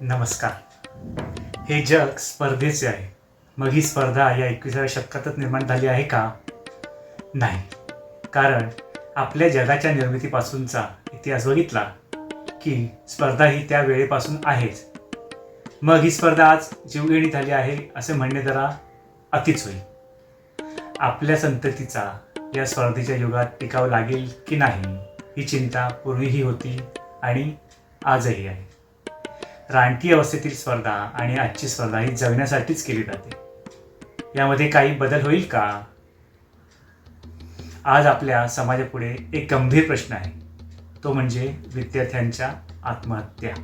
नमस्कार. हे जग स्पर्धेचे आहे. मग ही स्पर्धा या एकविसाव्या शतकातच निर्माण झाली आहे का? नाही. कारण आपल्या जगाच्या निर्मितीपासूनचा इतिहास बघितला की स्पर्धा ही त्या वेळेपासून आहेच. मग ही स्पर्धा आज जीवघेणी झाली आहे असे म्हणणे जरा अतिच होईल. आपल्या संततीचा या स्पर्धेच्या युगात टिकाव लागेल की नाही ही चिंता पूर्वीही होती आणि आजही आहे. रानटी अवस्थेतील स्पर्धा आणि आजची स्पर्धा ही जगण्यासाठीच केली जाते. यामध्ये काही बदल होईल का? आज आपल्या समाजापुढे एक गंभीर प्रश्न आहे. तो म्हणजे विद्यार्थ्यांच्या आत्महत्या.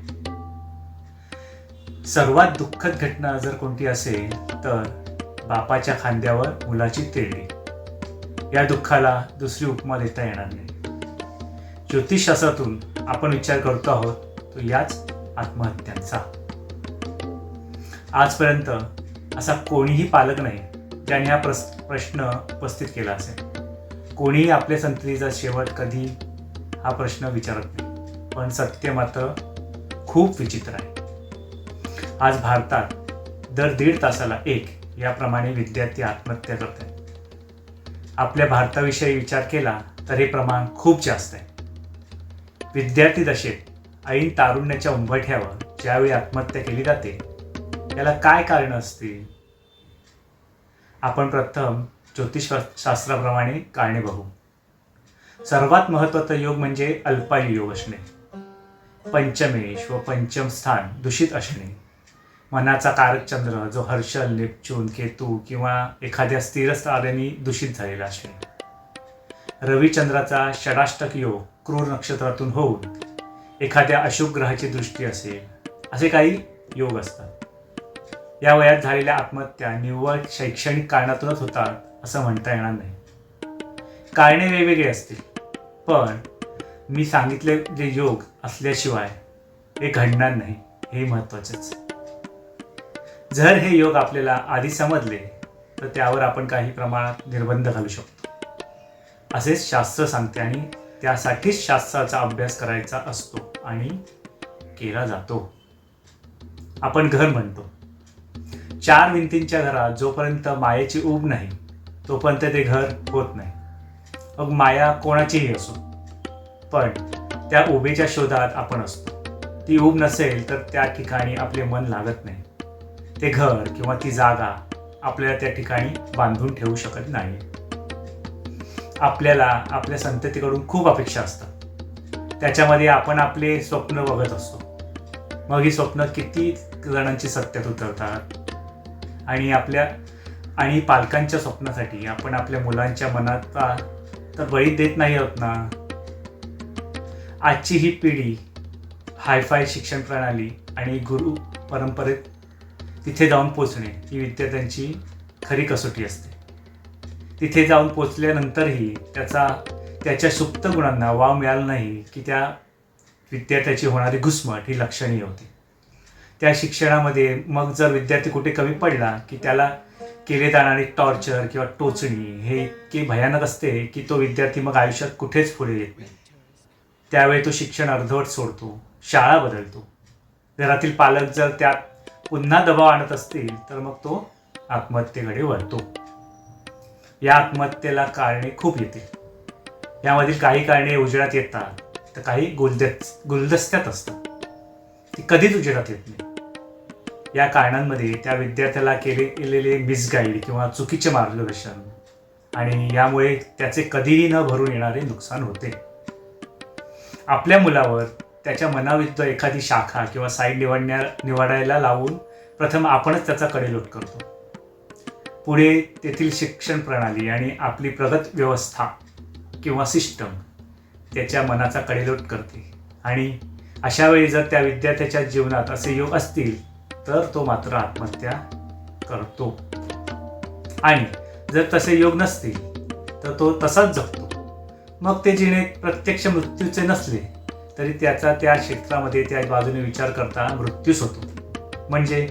सर्वात दुःखद घटना जर कोणती असेल तर बापाच्या खांद्यावर मुलाची तेरडी या दुःखाला दुसरी उपमा देता येणार नाही. ज्योतिषशास्त्रातून आपण विचार करतो आहोत तो याच आत्महत्यांचा. आजपर्यंत असा कोणीही पालक नाही ज्याने हा प्रस प्रश्न उपस्थित केला असेल. कोणीही आपल्या संततीचा शेवट कधी हा प्रश्न विचारत नाही. पण सत्य मात्र खूप विचित्र आहे. आज भारतात दर दीड तासाला एक याप्रमाणे विद्यार्थी आत्महत्या करत आहेत आपल्या भारताविषयी विचार केला तर हे प्रमाण खूप जास्त आहे. विद्यार्थी दशेत ऐन तारुण्याच्या उंबरठ्यावर ज्यावेळी आत्महत्या केली जाते याला काय कारण असते आपण प्रथम ज्योतिषशास्त्राप्रमाणे कारणे बघू. सर्वात महत्त्वाचा योग म्हणजे अल्पायू योग असणे. पंचमेश व पंचम स्थान दूषित असणे. मनाचा कारक चंद्र जो हर्षल नेपच्यून केतू किंवा एखाद्या स्थिर ताऱ्यांनी दूषित झालेला असणे. रविचंद्राचा षडाष्टक योग क्रूर नक्षत्रातून होऊन एखाद्या अशुभ ग्रहाची दृष्टी असेल असे काही योग असतात. या वयात झालेल्या आत्महत्या निव्वळ शैक्षणिक कारणातूनच होतात असं म्हणता येणार नाही. कारणे वेगवेगळी असतील पण मी सांगितले जे योग असल्याशिवाय हे घडणार नाही हे महत्वाचेच जर हे योग आपल्याला आधी समजले तर त्यावर आपण काही प्रमाणात निर्बंध घालू शकतो. असेच शास्त्र सांगते आणि त्यासाठीच शास्त्राचा अभ्यास करायचा असतो. आणि केला जातो. आपण घर म्हणतो. चार भिंतींच्या घरात जोपर्यंत मायेची ऊब नाही तोपर्यंत ते घर होत नाही. मग माया कोणाचीही असो पण त्या उभेच्या शोधात आपण असतो. ती ऊब नसेल तर त्या ठिकाणी आपले मन लागत नाही. ते घर किंवा ती जागा आपल्याला त्या ठिकाणी बांधून ठेवू शकत नाही. आपल्याला आपल्या संततीकडून खूप अपेक्षा असतात. त्याच्यामध्ये आपण आपले स्वप्न बघत असतो. मग ही स्वप्न किती जणांची सत्यात उतरतात? आणि आपल्या आणि पालकांच्या स्वप्नासाठी आपण आपल्या मुलांच्या मनात तर बळी देत नाही आहोत ना? आजची ही पिढी हायफाय शिक्षण प्रणाली आणि गुरु परंपरेत तिथे जाऊन पोचणे ही विद्यार्थ्यांची खरी कसोटी असते. तिथे जाऊन पोचल्यानंतरही त्याचा त्याच्या सुप्त गुणांना वाव मिळाला नाही की त्या विद्यार्थ्याची होणारी घुसमट ही लक्षणीय होती. त्या शिक्षणामध्ये मग जर विद्यार्थी कुठे कमी पडला की त्याला केले जाणारे टॉर्चर किंवा टोचणी हे इतके भयानक असते की तो विद्यार्थी मग आयुष्यात कुठेच पुढे येत नाही. त्यावेळी तो शिक्षण अर्धवट सोडतो शाळा बदलतो. घरातील पालक जर त्यात पुन्हा दबाव आणत असतील तर मग तो आत्महत्येकडे वळतो. या आत्महत्येला कारणे खूप येतील यामधील काही कारणे उजेडात येतात तर काही गुलदस् गुलदस्त्यात असतात. ती कधीच उजेडात येत नाही. या कारणांमध्ये त्या विद्यार्थ्याला केले केलेले मिसगाईड किंवा चुकीचे मार्गदर्शन आणि यामुळे त्याचे कधीही न भरून येणारे नुकसान होते. आपल्या मुलावर त्याच्या मनाविरुद्ध एखादी शाखा किंवा साईड निवडण्या निवडायला लावून प्रथम आपणच त्याचा कडेलोट करतो. पुढे तेथील शिक्षण प्रणाली आणि आपली प्रगत व्यवस्था किंवा सिस्टम त्याच्या मनाचा कडेलोट करते. आणि अशा वेळी जर त्या विद्यार्थ्याच्या जीवनात असे योग असतील तर तो मात्र आत्महत्या करतो. आणि जर तसे योग नसतील तर तो तसाच जगतो. मग ते जिने प्रत्यक्ष मृत्यूचे नसले तरी त्याचा त्या क्षेत्रामध्ये त्या बाजूने विचार करता मृत्यूच होतो. म्हणजे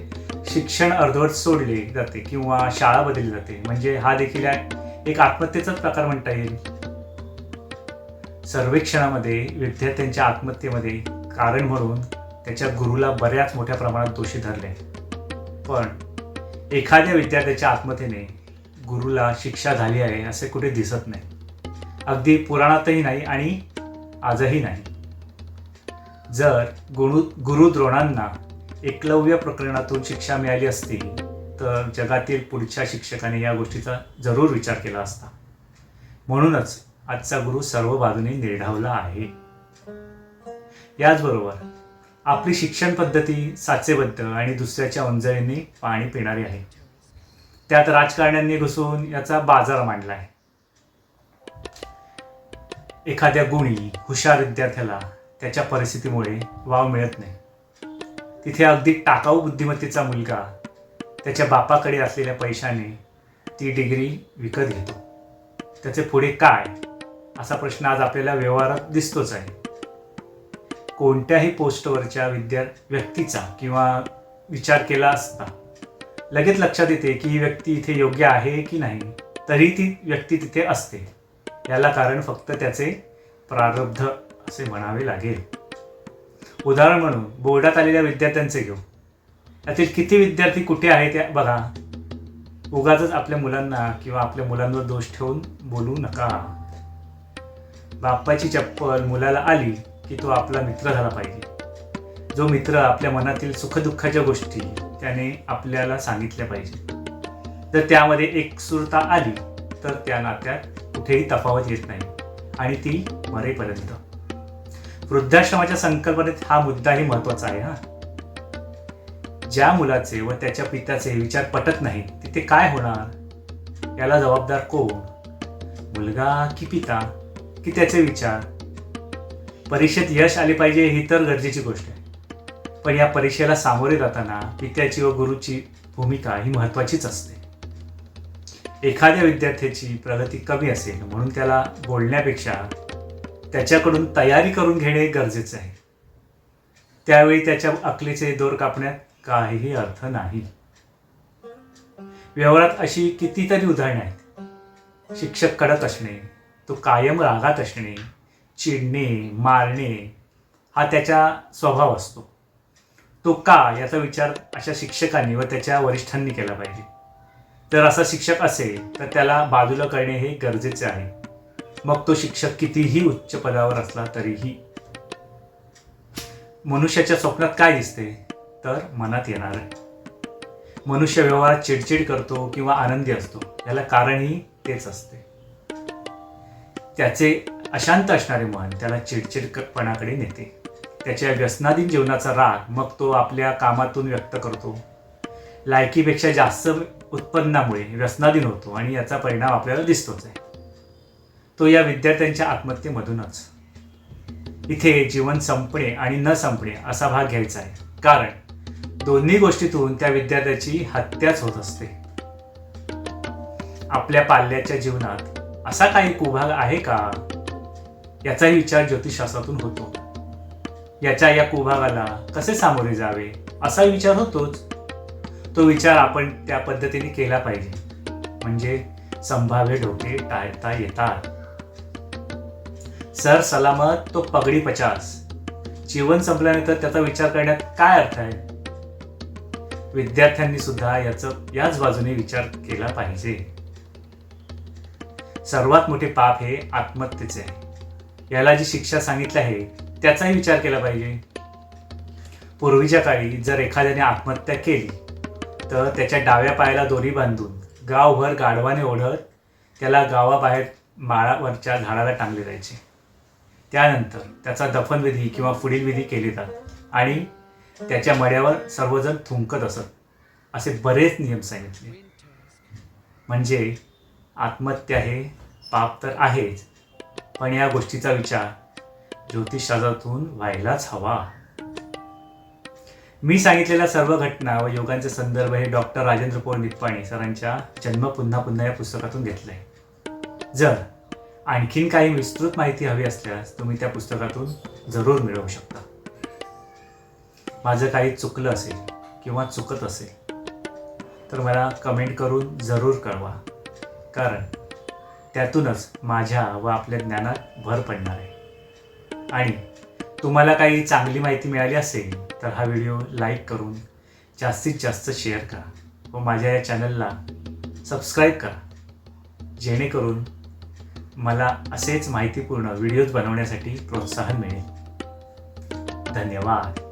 शिक्षण अर्धवट सोडले जाते किंवा शाळा बदलली जाते. म्हणजे हा देखील एक आत्महत्येचाच प्रकार म्हणता येईल. सर्वेक्षणामध्ये विद्यार्थ्यांच्या आत्महत्येमध्ये कारण म्हणून त्याच्या गुरुला बऱ्याच मोठ्या प्रमाणात दोषी धरले. पण एखाद्या विद्यार्थ्याच्या आत्महत्येने गुरुला शिक्षा झाली आहे असे कुठे दिसत नाही. अगदी पुराणातही नाही आणि आजही नाही. जर गुरु गुरुद्रोणांना एकलव्य प्रकरणातून शिक्षा मिळाली असती तर जगातील पुढच्या शिक्षकाने या गोष्टीचा जरूर विचार केला असता. म्हणूनच आजचा गुरु सर्व बाजूने निर्ढावला आहे. याचबरोबर आपली शिक्षण पद्धती साचेबद्ध आणि दुसऱ्याच्या अंजळींनी पाणी पिणारी आहे. त्यात राजकारण्यांनी घुसून याचा बाजार मांडला आहे. एखाद्या गुणी हुशार विद्यार्थ्याला त्याच्या परिस्थितीमुळे वाव मिळत नाही. तिथे अगदी टाकाऊ बुद्धिमत्तेचा मुलगा त्याच्या बापाकडे असलेल्या पैशाने ती डिग्री विकत घेतो. त्याचे पुढे काय? असा प्रश्न आज आपल्याला व्यवहारात दिसतोच आहे. कोणत्याही पोस्टवरच्या विद्या व्यक्तीचा किंवा विचार केला असता लगेच लक्षात येते की ही व्यक्ती इथे योग्य आहे की नाही तरी ती व्यक्ती तिथे असते. याला कारण फक्त त्याचे प्रारब्ध असे म्हणावे लागेल. उदाहरण म्हणून बोर्डात आलेल्या विद्यार्थ्यांचे घेऊ. यातील किती विद्यार्थी कुठे आहे त्या बघा. उगाच आपल्या मुलांना किंवा आपल्या मुलांवर दोष ठेवून बोलू नका. बाप्पाची चप्पल मुलाला आली की तो आपला मित्र झाला पाहिजे. जो मित्र आपल्या मनातील सुखदुःखाच्या गोष्टी त्याने आपल्याला सांगितल्या पाहिजे. जर त्यामध्ये एक सुरता आली तर त्या नात्यात कुठेही तफावत येत नाही आणि ती मरेपर्यंत. वृद्धाश्रमाच्या संकल्पनेत हा मुद्दाही महत्त्वाचा आहे हा. ज्या मुलाचे व त्याच्या पित्याचे विचार पटत नाही तिथे काय होणार? याला जबाबदार कोण? मुलगा की पिता? की त्याचे विचार. परीक्षेत यश आले पाहिजे ही तर गरजेची गोष्ट आहे. पण या परीक्षेला सामोरे जाताना पित्याची व गुरुची भूमिका ही महत्वाचीच असते. एखाद्या विद्यार्थ्याची प्रगती कमी असेल म्हणून त्याला बोलण्यापेक्षा त्याच्याकडून तयारी करून घेणे गरजेचे आहे. त्यावेळी त्याच्या अकलेचे दोर कापण्यात काहीही अर्थ नाही. व्यवहारात अशी कितीतरी उदाहरणे आहेत. शिक्षक कडक असणे तो कायम रागात असणे चिडणे मारणे हा त्याचा स्वभाव असतो. तो का याचा विचार अशा शिक्षकांनी व त्याच्या वरिष्ठांनी केला पाहिजे. जर असा शिक्षक असेल तर त्याला बाजूला करणे हे गरजेचे आहे. मग तो शिक्षक कितीही उच्च पदावर असला तरीही. मनुष्याच्या स्वप्नात काय दिसते? तर मनात येणार आहे. मनुष्य व्यवहारात चिडचिड करतो किंवा आनंदी असतो. याला कारणही तेच असते. त्याचे अशांत असणारे मन त्याला चिडचिडपणाकडे नेते. त्याच्या व्यसनाधीन जीवनाचा राग मग तो आपल्या कामातून व्यक्त करतो. लायकीपेक्षा जास्त उत्पन्नामुळे व्यसनाधीन होतो आणि याचा परिणाम आपल्याला दिसतोच आहे. तो या विद्यार्थ्यांच्या आत्महत्येमधूनच. इथे जीवन संपणे आणि न संपणे असा भाग घ्यायचा आहे. कारण दोन्ही गोष्टीतून त्या विद्यार्थ्याची हत्याच होत असते. आपल्या पाल्याच्या जीवनात असा काही कुभाग आहे का? याचाही विचार ज्योतिषशास्त्रातून होतो. याच्या या कुभागाला कसे सामोरे जावे? असा विचार होतोच. तो विचार आपण त्या पद्धतीने केला पाहिजे. म्हणजे संभाव्य डोके टाळता येतात. सर सलामत तो पगडी पचास. जीवन संपल्यानंतर त्याचा विचार करण्यात काय अर्थ आहे? विद्यार्थ्यांनी सुद्धा याच याच बाजूने विचार केला पाहिजे. सर्वात मोठे पाप हे आत्महत्येचे आहे. याला जी शिक्षा सांगितली आहे त्याचाही विचार केला पाहिजे. पूर्वीच्या काळी जर एखाद्याने आत्महत्या केली तर त्याच्या डाव्या पायाला दोरी बांधून गावभर गाढवाने ओढत त्याला गावाबाहेर माळावरच्या झाडाला टांगले जायचे. त्यानंतर त्याचा दफनविधी किंवा पुढील विधी केले जात आणि त्याच्या मड्यावर सर्वजण थुंकत असत असे बरेच नियम सांगितले. म्हणजे आत्महत्या हे पाप तर आहेच पण या गोष्टीचा विचार ज्योतिषशास्त्रातून व्हायलाच हवा. मी सांगितलेल्या सर्व घटना व योगांचे संदर्भ हे डॉक्टर राजेंद्र पोळ निप्पाणी सरांच्या जन्म पुन्हा पुन्हा या पुस्तकातून घेतलंय. जर आणखीन काही विस्तृत माहिती हवी असल्यास तुम्ही त्या पुस्तकातून जरूर मिळवू शकता. माझं काही चुकलं असेल किंवा चुकत असेल तर मला कमेंट करून जरूर कळवा. कारण त्यातूनच माझ्या व आपल्या ज्ञानात भर पडणार आहे. आणि तुम्हाला काही चांगली माहिती मिळाली असेल तर हा व्हिडिओ लाईक करून जास्तीत जास्त शेअर करा व माझ्या या चॅनलला सबस्क्राईब करा. जेणेकरून मला असेच माहितीपूर्ण व्हिडिओज बनवण्यासाठी प्रोत्साहन मिळेल. धन्यवाद.